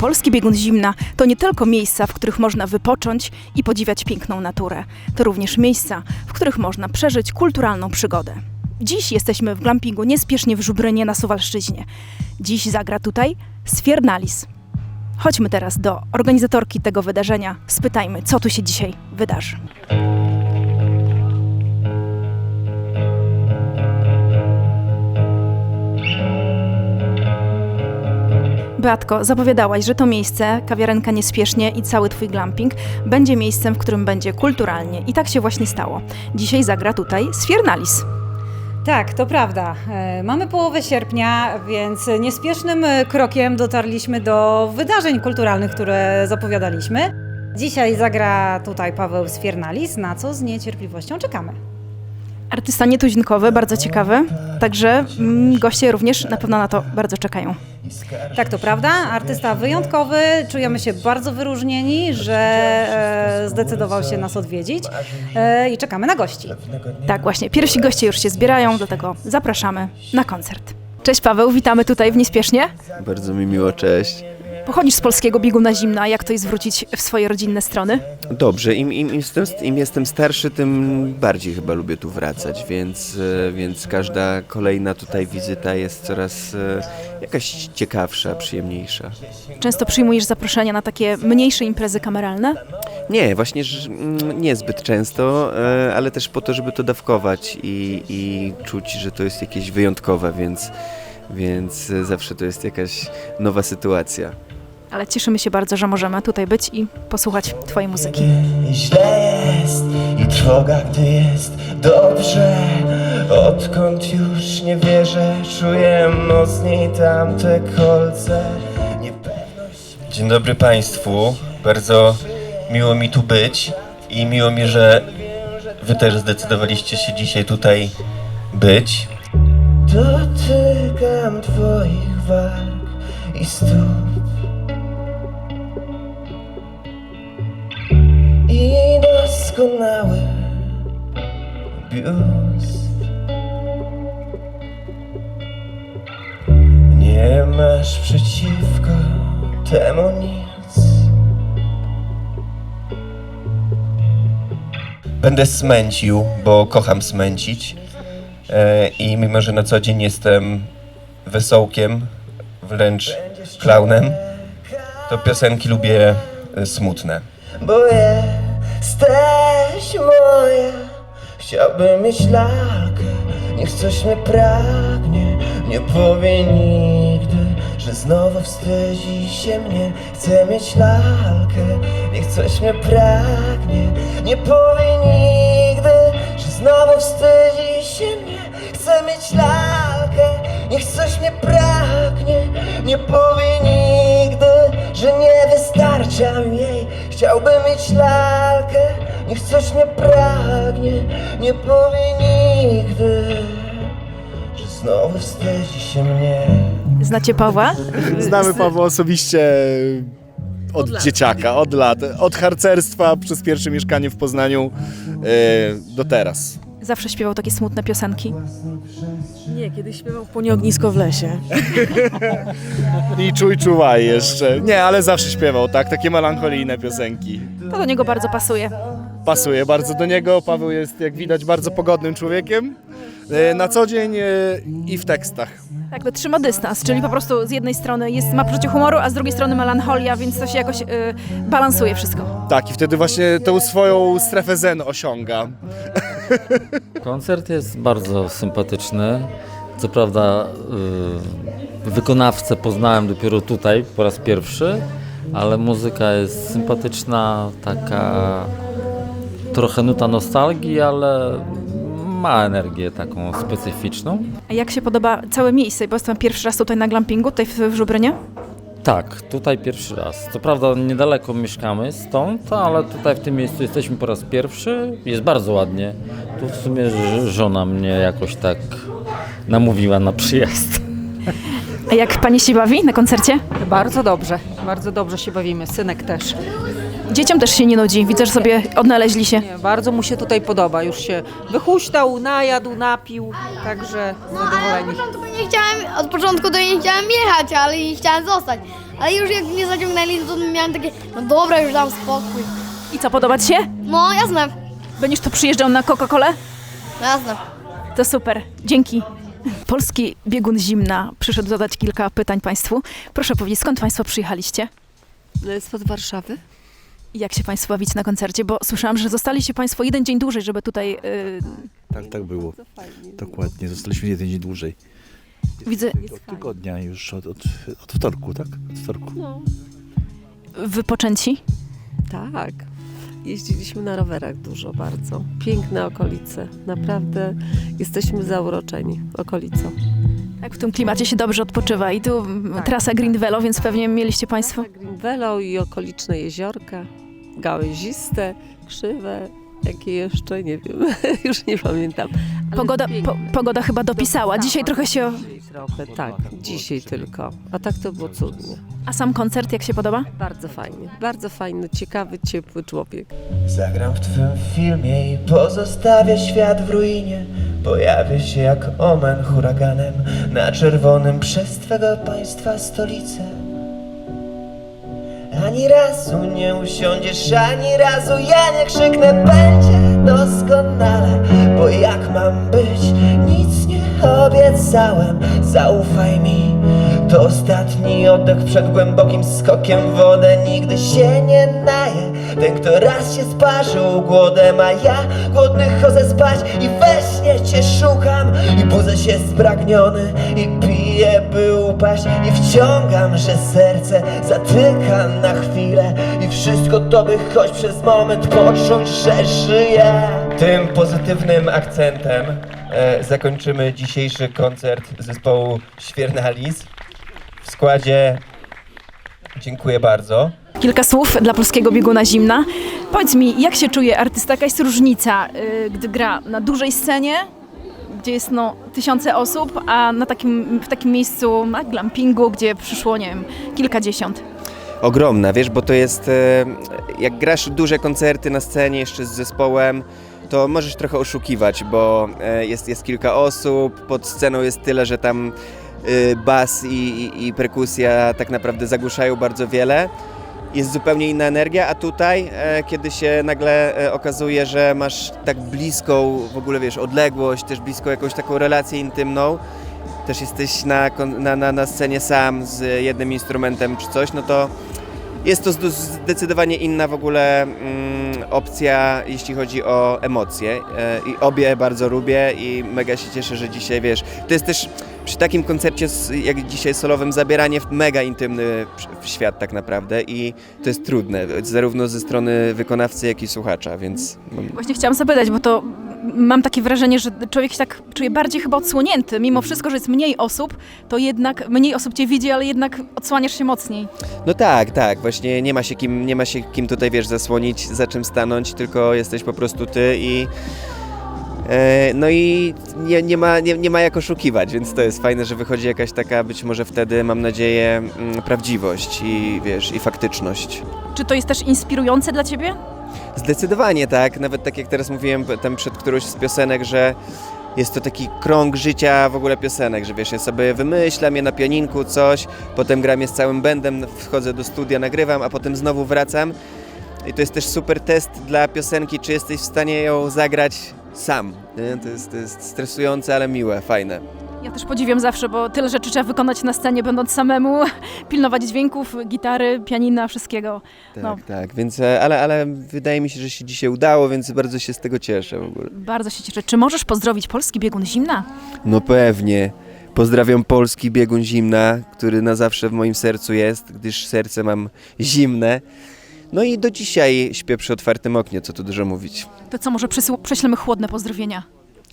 Polski Biegun Zimna to nie tylko miejsca, w których można wypocząć i podziwiać piękną naturę. To również miejsca, w których można przeżyć kulturalną przygodę. Dziś jesteśmy w glampingu niespiesznie w Żubrynie na Suwalszczyźnie. Dziś zagra tutaj Sfiernalis. Chodźmy teraz do organizatorki tego wydarzenia. Spytajmy, co tu się dzisiaj wydarzy. Beatko, zapowiadałaś, że to miejsce, kawiarenka Niespiesznie i cały Twój glamping będzie miejscem, w którym będzie kulturalnie. I tak się właśnie stało. Dzisiaj zagra tutaj Sfiernalis. Tak, to prawda. E, Mamy połowę sierpnia, więc niespiesznym krokiem dotarliśmy do wydarzeń kulturalnych, które zapowiadaliśmy. Dzisiaj zagra tutaj Paweł Sfiernalis, na co z niecierpliwością czekamy. Artysta nietuzinkowy, bardzo ciekawy, także mm, goście również na pewno na to bardzo czekają. Tak, to prawda. Artysta wyjątkowy, czujemy się bardzo wyróżnieni, że e, zdecydował się nas odwiedzić e, i czekamy na gości. Tak, właśnie, pierwsi goście już się zbierają, dlatego zapraszamy na koncert. Cześć Paweł, witamy tutaj w Niespiesznie. Bardzo mi miło, cześć. Pochodzisz z polskiego bieguna zimna, jak to jest wrócić w swoje rodzinne strony? Dobrze, im, im, im, jestem, im jestem starszy, tym bardziej chyba lubię tu wracać, więc, e, więc każda kolejna tutaj wizyta jest coraz e, jakaś ciekawsza, przyjemniejsza. Często przyjmujesz zaproszenia na takie mniejsze imprezy kameralne? Nie, właśnie mm, niezbyt często, e, ale też po to, żeby to dawkować i, i czuć, że to jest jakieś wyjątkowe, więc, więc e, zawsze to jest jakaś nowa sytuacja. Ale cieszymy się bardzo, że możemy tutaj być i posłuchać Twojej muzyki. Źle jest i trwoga, gdy jest dobrze Odkąd już nie wierzę, czuję mocniej tamte kolce. Niepewność Dzień dobry Państwu, bardzo miło mi tu być i miło mi, że Wy też zdecydowaliście się dzisiaj tutaj być Dotykam Twoich warg i stóp i doskonały biust. Nie masz przeciwko temu nic. Będę smęcił, bo kocham smęcić. E, I mimo, że na co dzień jestem wesołkiem, wręcz klaunem, to piosenki lubię e, smutne. Bo jesteś moja Chciałbym mieć lalkę. Niech coś mnie pragnie Nie powie nigdy Że znowu wstydzi się mnie. Chcę mieć lalkę Niech coś mnie pragnie. Nie powie nigdy Że znowu wstydzi się mnie. Chcę mieć lalkę Niech coś mnie pragnie Nie powie nigdy Że nie wystarcza mi jej Chciałbym mieć lalkę Niech coś mnie pragnie Nie powie nigdy Że znowu wstydzi się mnie Znacie Pawła? Znamy Pawła osobiście od, dzieciaka, od lat. Od harcerstwa przez pierwsze mieszkanie w Poznaniu e, do teraz. Zawsze śpiewał takie smutne piosenki. Nie, kiedyś śpiewał Płonie ognisko w lesie. I czuj, czuwaj jeszcze. Nie, ale zawsze śpiewał, tak, takie melancholijne piosenki. To do niego bardzo pasuje. Pasuje bardzo do niego. Paweł jest, jak widać, bardzo pogodnym człowiekiem. E, na co dzień e, i w tekstach. Jakby trzyma dystans, czyli po prostu z jednej strony jest, ma poczucie humoru, a z drugiej strony melancholia, więc to się jakoś y, balansuje wszystko. Tak, i wtedy właśnie tą swoją strefę zen osiąga. Koncert jest bardzo sympatyczny. Co prawda y, wykonawcę poznałem dopiero tutaj po raz pierwszy, ale muzyka jest sympatyczna, taka trochę nuta nostalgii, ale ma energię taką specyficzną. A jak się podoba całe miejsce? Bo jestem pierwszy raz tutaj na glampingu, tutaj w, w Żubrynie. Tak, tutaj pierwszy raz. Co prawda niedaleko mieszkamy stąd, ale tutaj w tym miejscu jesteśmy po raz pierwszy. Jest bardzo ładnie. Tu w sumie żona mnie jakoś tak namówiła na przyjazd. A jak pani się bawi na koncercie? Bardzo dobrze, bardzo dobrze się bawimy, synek też. Dzieciom też się nie nudzi. Widzę, że sobie odnaleźli się. Nie, bardzo mu się tutaj podoba. Już się wychuśtał, najadł, napił, także No, ale od zadowoleni. początku nie chciałem, od początku to nie chciałem jechać, ale i chciałem zostać. Ale już jak mnie zaciągnęli, to miałem takie, no dobra, już dam spokój. I co, podoba Ci się? No jasne, Będziesz tu przyjeżdżał na Coca-Colę? no jasne. To super. Dzięki. Polski biegun zimna przyszedł zadać kilka pytań Państwu. Proszę powiedzieć, skąd Państwo przyjechaliście? Spod Warszawy? I jak się Państwo bawić na koncercie? Bo słyszałam, że zostaliście Państwo jeden dzień dłużej, żeby tutaj... Yy, Tak, tak było. Dokładnie, zostaliśmy jeden dzień dłużej. widzę, Od tygodnia już, od, od, od wtorku, tak? Od wtorku. wypoczęci. Tak. Jeździliśmy na rowerach dużo, bardzo. Piękne okolice. Naprawdę jesteśmy zauroczeni okolicą. Tak, w tym klimacie się dobrze odpoczywa. I tu mm, trasa Green Velo, więc pewnie mieliście Państwo... Green Velo i okoliczne jeziorka. Gałęziste, krzywe. Jakie jeszcze? Nie wiem. Już nie pamiętam. Pogoda, po, pogoda chyba dopisała. Dzisiaj trochę się... Trochę, tak. Dzisiaj tylko. A tak to było cudnie. A sam koncert jak się podoba? Bardzo fajnie. Bardzo fajny, ciekawy, ciepły człowiek. Zagram w twym filmie i pozostawię świat w ruinie Pojawię się jak omen huraganem Na czerwonym przez twego państwa stolicę Ani razu nie usiądziesz, ani razu ja nie krzyknę. Będzie doskonale, bo jak mam być? Nic nie obiecałem, zaufaj mi. To ostatni oddech przed głębokim skokiem. Wodę Nigdy się nie naje Ten, kto raz się sparzył głodem A ja głodny chodzę spać i we śnie cię szukam. I budzę się spragniony i piję by upaść. I wciągam, że serce zatyka na chwilę. I wszystko to by choć przez moment poczuć, że żyję. Tym pozytywnym akcentem e, zakończymy dzisiejszy koncert zespołu Świernalis. W składzie Dziękuję bardzo. Kilka słów dla polskiego bieguna zimna. Powiedz mi, jak się czuje artysta? Jaka jest różnica, y, gdy gra na dużej scenie, gdzie jest no, tysiące osób, a na takim, w takim miejscu na glampingu, gdzie przyszło, nie wiem, kilkadziesiąt? ogromna, wiesz, bo to jest, e, jak grasz duże koncerty na scenie jeszcze z zespołem, to możesz trochę oszukiwać, bo e, jest, jest kilka osób, pod sceną jest tyle, że tam bas i, i, i perkusja tak naprawdę zagłuszają bardzo wiele. Jest zupełnie inna energia, a tutaj, e, kiedy się nagle e, okazuje, że masz tak bliską w ogóle, wiesz, odległość, też bliską jakąś taką relację intymną, też jesteś na, na, na, na scenie sam z jednym instrumentem czy coś, no to jest to zdecydowanie inna w ogóle mm, opcja, jeśli chodzi o emocje. E, I obie bardzo lubię i mega się cieszę, że dzisiaj wiesz. To jest też przy takim koncercie jak dzisiaj solowym zabieranie w mega intymny w świat tak naprawdę i to jest trudne, zarówno ze strony wykonawcy, jak i słuchacza, więc Właśnie chciałam zapytać, bo to mam takie wrażenie, że człowiek się tak czuje bardziej chyba odsłonięty. Mimo wszystko, że jest mniej osób, to jednak mniej osób cię widzi, ale jednak odsłaniasz się mocniej. No tak, tak, właśnie nie ma się kim, nie ma się kim tutaj, wiesz, zasłonić, za czym stanąć, tylko jesteś po prostu ty i no i nie, nie, ma, nie, nie ma jak oszukiwać, więc to jest fajne, że wychodzi jakaś taka, być może wtedy, mam nadzieję, mm, prawdziwość i wiesz, i faktyczność. Czy to jest też inspirujące dla ciebie? Zdecydowanie tak, nawet tak jak teraz mówiłem tam przed którąś z piosenek, że jest to taki krąg życia w ogóle piosenek, że wiesz, ja sobie wymyślam je na pianinku coś, potem gram je z całym bandem, wchodzę do studia, nagrywam, a potem znowu wracam. I to jest też super test dla piosenki, czy jesteś w stanie ją zagrać sam. Nie? To, jest, to jest stresujące, ale miłe, fajne. Ja też podziwiam zawsze, bo tyle rzeczy trzeba wykonać na scenie, będąc samemu, pilnować dźwięków, gitary, pianina, wszystkiego. Tak, No. tak, więc, e, ale, ale wydaje mi się, że się dzisiaj udało, więc bardzo się z tego cieszę w ogóle. Bardzo się cieszę. Czy możesz pozdrowić polski biegun zimna? No pewnie. Pozdrawiam polski biegun zimna, który na zawsze w moim sercu jest, gdyż serce mam zimne. No i do dzisiaj śpię przy otwartym oknie, co tu dużo mówić. To co, może przesył- prześlemy chłodne pozdrowienia?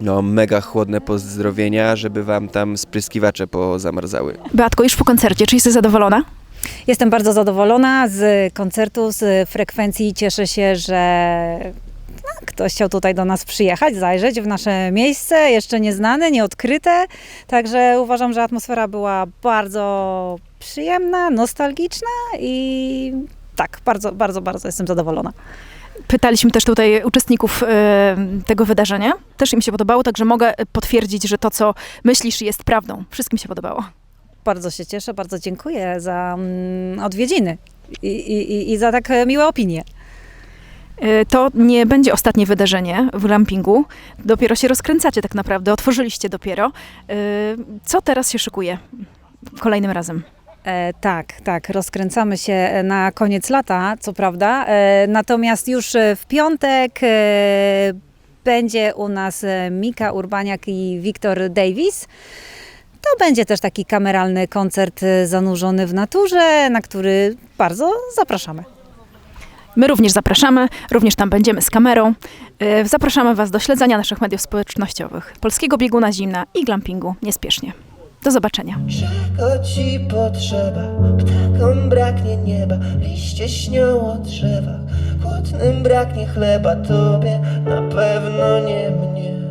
No, mega chłodne pozdrowienia, żeby wam tam spryskiwacze pozamarzały. Beatko, już po koncercie, czy jesteś zadowolona? Jestem bardzo zadowolona z koncertu, z frekwencji. Cieszę się, że no, ktoś chciał tutaj do nas przyjechać, zajrzeć w nasze miejsce, jeszcze nieznane, nieodkryte. Także uważam, że atmosfera była bardzo przyjemna, nostalgiczna i tak, bardzo, bardzo, bardzo jestem zadowolona. Pytaliśmy też tutaj uczestników e, tego wydarzenia. Też im się podobało, także mogę potwierdzić, że to, co myślisz, jest prawdą. Wszystkim się podobało. Bardzo się cieszę, bardzo dziękuję za mm, odwiedziny i, i, i- za tak e, miłe opinie. E, To nie będzie ostatnie wydarzenie w glampingu. Dopiero się rozkręcacie tak naprawdę, otworzyliście dopiero. Co teraz się szykuje kolejnym razem? E, tak, tak, rozkręcamy się na koniec lata, co prawda. E, natomiast już e, w piątek e, będzie u nas e, Mika Urbaniak i Wiktor Davis. To będzie też taki kameralny koncert e, zanurzony w naturze, na który bardzo zapraszamy. My również zapraszamy, również tam będziemy z kamerą. E, Zapraszamy Was do śledzenia naszych mediów społecznościowych, Polskiego Bieguna Zimna i Glampingu Niespiesznie. Do zobaczenia. Czego ci potrzeba? Ptakom braknie nieba, liście śnią o drzewach. Głodnym braknie chleba, tobie na pewno nie mnie.